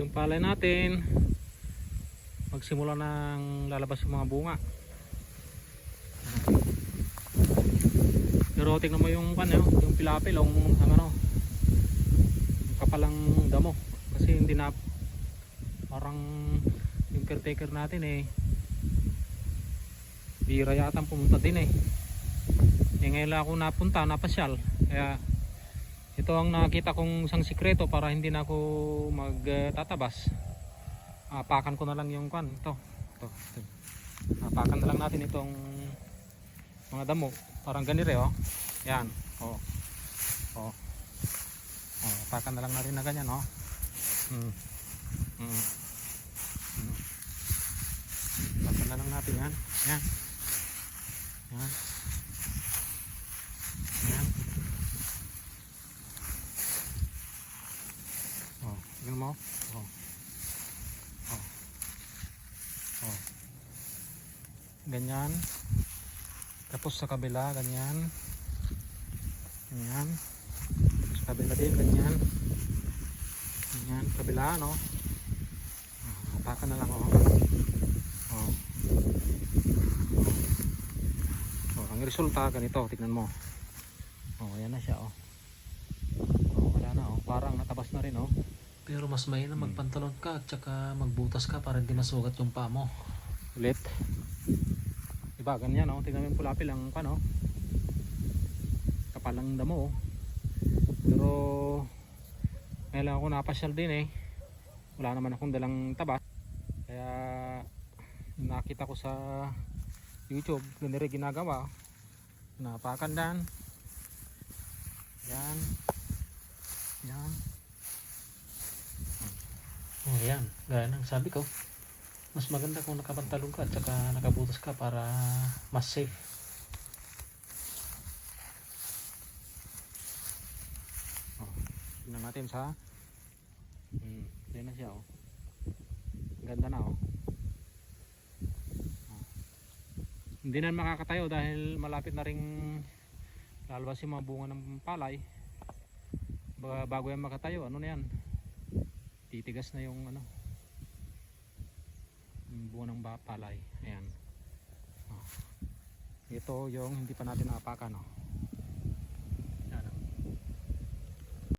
Yung palay natin. Magsimula ng lalabas yung mga bunga. Pero tingnan mo yung kan yung pilapil ang, ang ano yung kapalang damo kasi hindi na parang yung caretaker natin eh bira yata pumunta din eh eh ngayon lang ako napunta napasyal kaya ito ang nakita kong isang sikreto para hindi na ako magtatabas. Apakan ko na lang yung kan ito. Ito, ito. apakan na lang natin itong mga damo. Parang ganire oh. Yan. Oh. Oh. Oh apakan na lang natin na ganyan oh. Hmm. Hmm. Hmm. apakan na lang natin yan. Yan. Yan oh tingnan mo? Oh. Oh. Oh. Ganyan. Tapos sa kabila ganyan. Ganyan. Sa kabila din ganyan. Ganyan kabila no? Ah, hapakan na lang oh. Oh. Oh ang resulta ganito tignan mo. Oh ayan na siya oh. Oh wala na oh. Parang natabas na rin oh pero mas mahina magpantalon ka at saka magbutas ka para hindi masugat yung paa mo ulit Diba, ganyan oh. Tingnan mo yung pulapil ang ano. Kapalang damo oh. Pero ngayon lang ako napasyal din eh. Wala naman akong dalang tabas. Kaya nakita ko sa YouTube, ganun rin ginagawa. Napakan dan. Yan. Yan. Oh, yan. Gaya ng sabi ko mas maganda kung nakapantalong ka at saka nakabutas ka para mas safe oh, tingnan natin sa hmm, yan na siya oh ganda na oh Oh. hindi na makakatayo dahil malapit na ring lalabas yung mga bunga ng palay Ba- bago yan makatayo ano na yan titigas na yung ano yung bunga ng palay ayan oh. ito yung hindi pa natin naapakan oh.